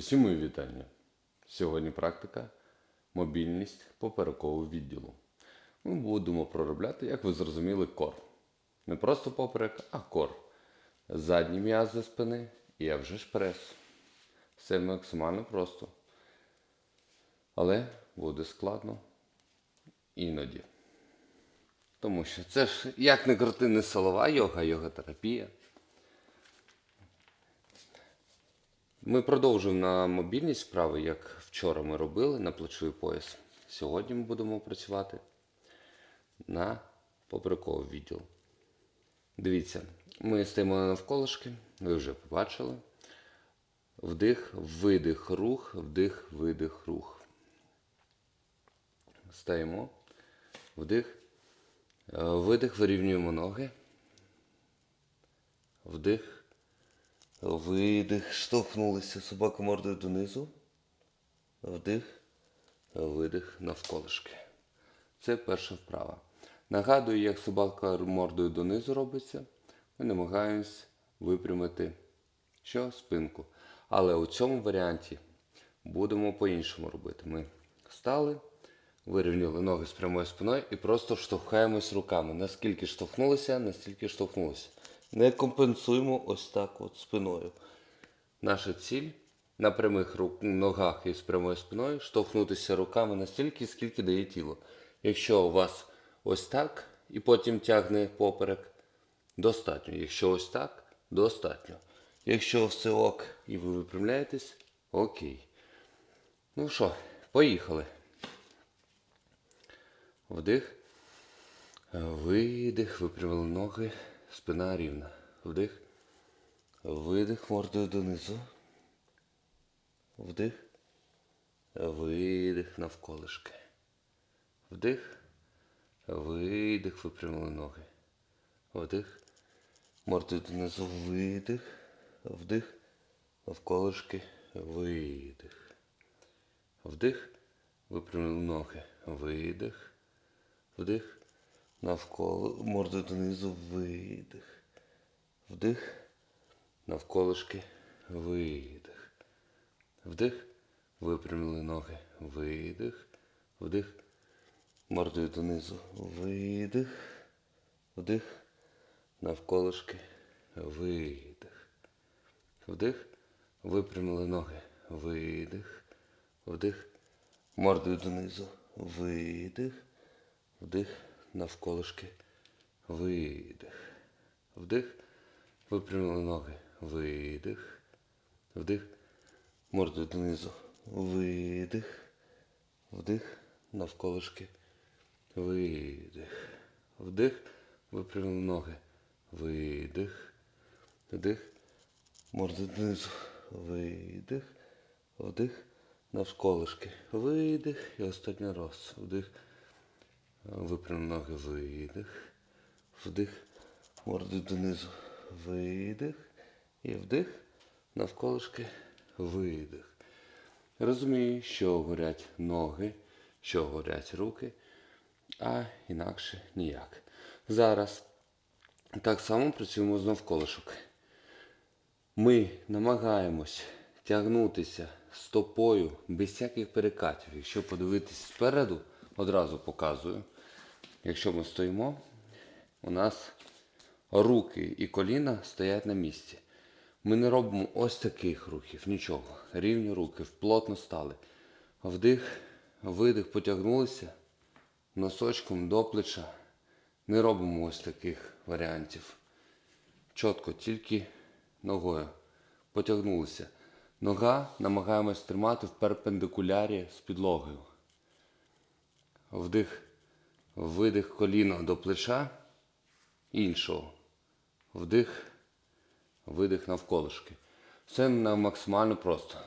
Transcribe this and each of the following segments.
Усім мої вітання. Сьогодні практика мобільність поперекового відділу. Ми будемо проробляти, як ви зрозуміли, кор. Не просто поперек, а кор. Задні м'язи спини і а вже ж прес. Все максимально просто. Але буде складно іноді. Тому що це ж як не крути, не силова йога, йога-терапія. Ми продовжуємо на мобільність справи, як вчора ми робили на плечовий пояс. Сьогодні ми будемо працювати на поперековий відділ. Дивіться, ми стоїмо навколишки, ви вже побачили. Вдих, видих, рух, вдих, видих, рух. Стаємо. Вдих. Видих, вирівнюємо ноги. Вдих. Видих, штовхнулися собака мордою донизу. Вдих, видих навколишки. Це перша вправа. Нагадую, як собака мордою донизу робиться, ми намагаємось випрямити що? спинку. Але у цьому варіанті будемо по-іншому робити. Ми встали, вирівняли ноги з прямою спиною і просто штовхаємось руками. Наскільки штовхнулися, настільки штовхнулися. Не компенсуємо ось так от спиною. Наша ціль на прямих рук, ногах і з прямою спиною штовхнутися руками настільки, скільки дає тіло. Якщо у вас ось так і потім тягне поперек, достатньо. Якщо ось так, достатньо. Якщо все ок і ви випрямляєтесь, окей. Ну що, поїхали. Вдих. Видих, випрямили ноги, спина рівна. Вдих. Видих мордою донизу. Вдих. Видих навколишки. Вдих. Видих, випрямили ноги. Вдих. Мордою донизу. Видих. Вдих. Навколишки. Видих. Вдих. Випрямили ноги. Видих. Вдих. Навколо мордою донизу видих. Вдих. Навколишки видих. Вдих. Випрямили ноги. Видих. Вдих. Мордою донизу. Видих. Вдих. Навколишки. Видих. Вдих. Випрямили ноги. Видих. Вдих. Мордою донизу. Видих. Вдих. Навколишки. Видих. Вдих. Випрямили ноги. Видих. Вдих. Мордою донизу. Видих. Вдих. Навколишки. Видих. Вдих. Випрямили ноги. Видих. Вдих. Мордою донизу. Видих. Вдих. Навколишки. Видих. І останній раз. Вдих. Випрям ноги, видих. Вдих. Морду донизу. Видих. І вдих. Навколишки. Видих. Розумію, що горять ноги, що горять руки, а інакше ніяк. Зараз так само працюємо з навколишок. Ми намагаємось тягнутися стопою без всяких перекатів. Якщо подивитись спереду, одразу показую. Якщо ми стоїмо, у нас руки і коліна стоять на місці. Ми не робимо ось таких рухів, нічого. Рівні руки, плотно стали. Вдих, видих, потягнулися носочком до плеча. Не робимо ось таких варіантів. Чітко, тільки ногою. Потягнулися. Нога намагаємось тримати в перпендикулярі з підлогою. Вдих, видих коліно до плеча іншого. Вдих, видих навколишки. Все нам максимально просто.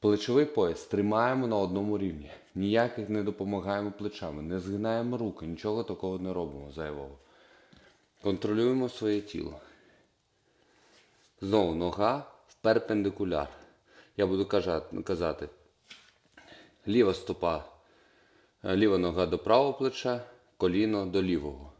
Плечовий пояс тримаємо на одному рівні. Ніяких не допомагаємо плечами, не згинаємо руки, нічого такого не робимо зайвого. Контролюємо своє тіло. Знову нога в перпендикуляр. Я буду казати. Ліва стопа, ліва нога до правого плеча, коліно до лівого.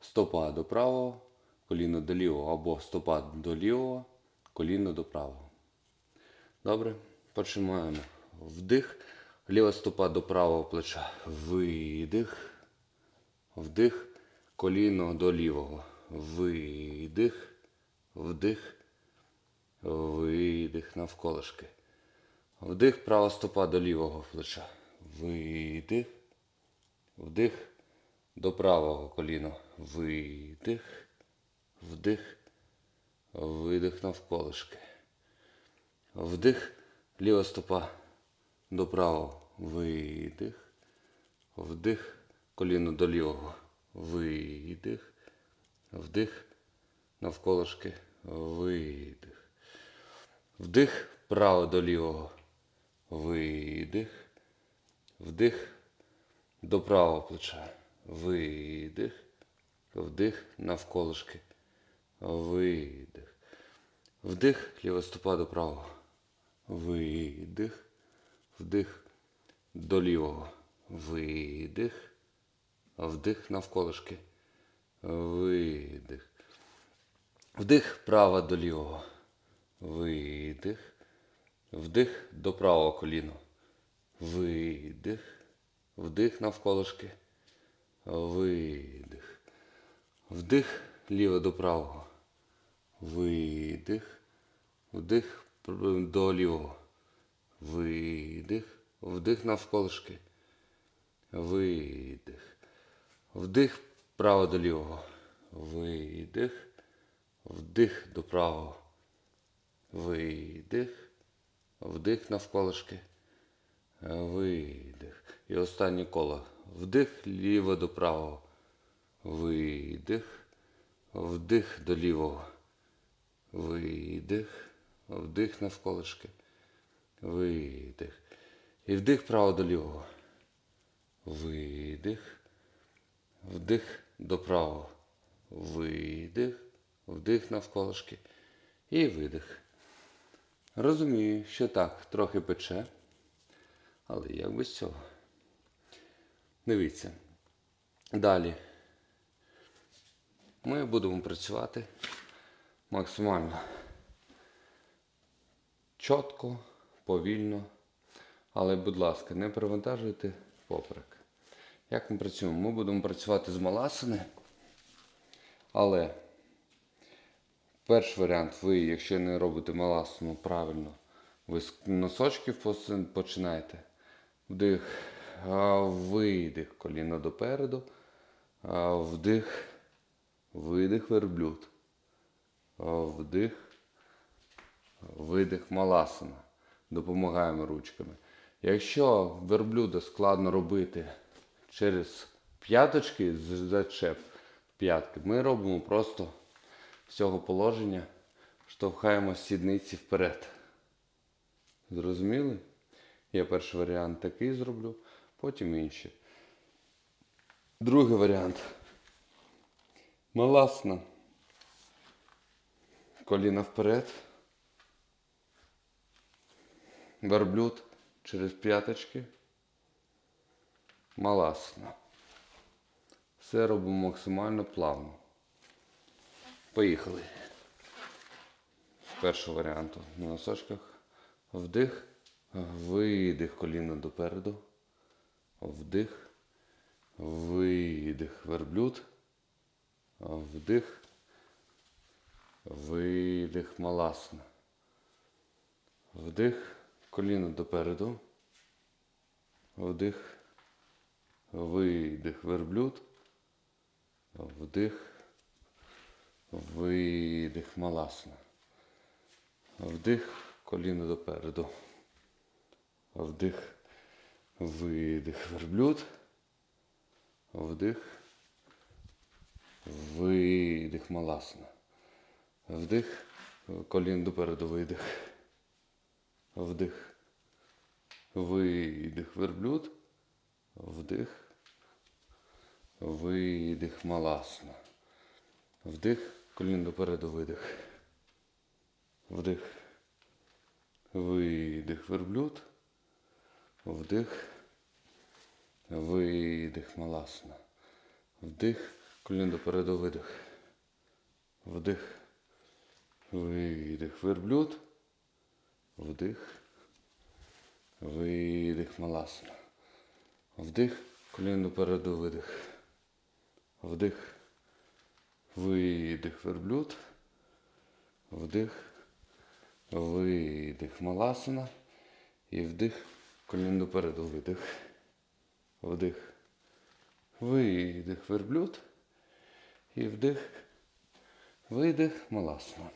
Стопа до правого, коліно до лівого, або стопа до лівого, коліно до правого. Добре. Починаємо. Вдих. Ліва стопа до правого плеча. Видих. Вдих. Коліно до лівого. Видих. Вдих. Видих навколишки. Вдих, права стопа до лівого плеча. Видих. Вдих до правого коліна. Видих. Вдих. Видих навколишки. Вдих. Ліва стопа до правого. Видих. Вдих. Коліно до лівого. Видих. Вдих. Навколишки. Видих. Вдих. Право до лівого. Видих. Вдих. До правого плеча. Видих. Вдих навколишки. Видих. Вдих. Ліва стопа до правого. Видих. Вдих. До лівого. Видих. Вдих навколишки. Видих. Вдих права до лівого. Видих. Вдих до правого коліна. Видих. Вдих навколишки. Видих. Вдих ліво до правого. Видих. Вдих до лівого. Видих. Вдих навколишки. Видих. Вдих право до лівого. Видих. Вдих до правого. Видих. Вдих навколишки. Видих. І останнє коло. Вдих ліво до правого. Видих. Вдих до лівого. Видих. Вдих навколишки. Видих. І вдих право до лівого. Видих. Вдих до правого. Видих. Вдих навколишки. І видих. Розумію, що так, трохи пече. Але як без цього? Дивіться. Далі. Ми будемо працювати максимально чітко, повільно. Але, будь ласка, не перевантажуйте поперек. Як ми працюємо? Ми будемо працювати з маласини, але перший варіант, ви, якщо не робите маласину правильно, ви з носочків починаєте. Вдих, видих, коліно допереду, вдих, видих, верблюд. Вдих, видих маласана. Допомагаємо ручками. Якщо верблюда складно робити через п'яточки, зачеп п'ятки, ми робимо просто з цього положення, штовхаємо сідниці вперед. Зрозуміли? Я перший варіант такий зроблю, потім інший. Другий варіант. Маласна. Коліна вперед. Верблюд через п'яточки. Маласна. Все робимо максимально плавно. Поїхали. З першого варіанту на носочках. Вдих, видих коліно допереду. Вдих, видих верблюд. Вдих, видих маласна. Вдих, коліно допереду. Вдих, видих верблюд. Вдих, видих маласна. Вдих, коліно допереду. Вдих, видих верблюд. Вдих, видих маласна. Вдих, коліно допереду видих. Вдих. Видих верблюд. Вдих. Видих маласна. Вдих. Коліно допереду видих. Вдих. Видих верблюд. Вдих. Видих маласна. Вдих. Коліно допереду видих. Вдих. Видих верблюд. Вдих. Видих маласана. Вдих. Коліно допереду видих. Вдих. Видих верблюд. Вдих. Видих маласана. І вдих. Коліно допереду видих. Вдих. Видих верблюд. І вдих. Видих маласана.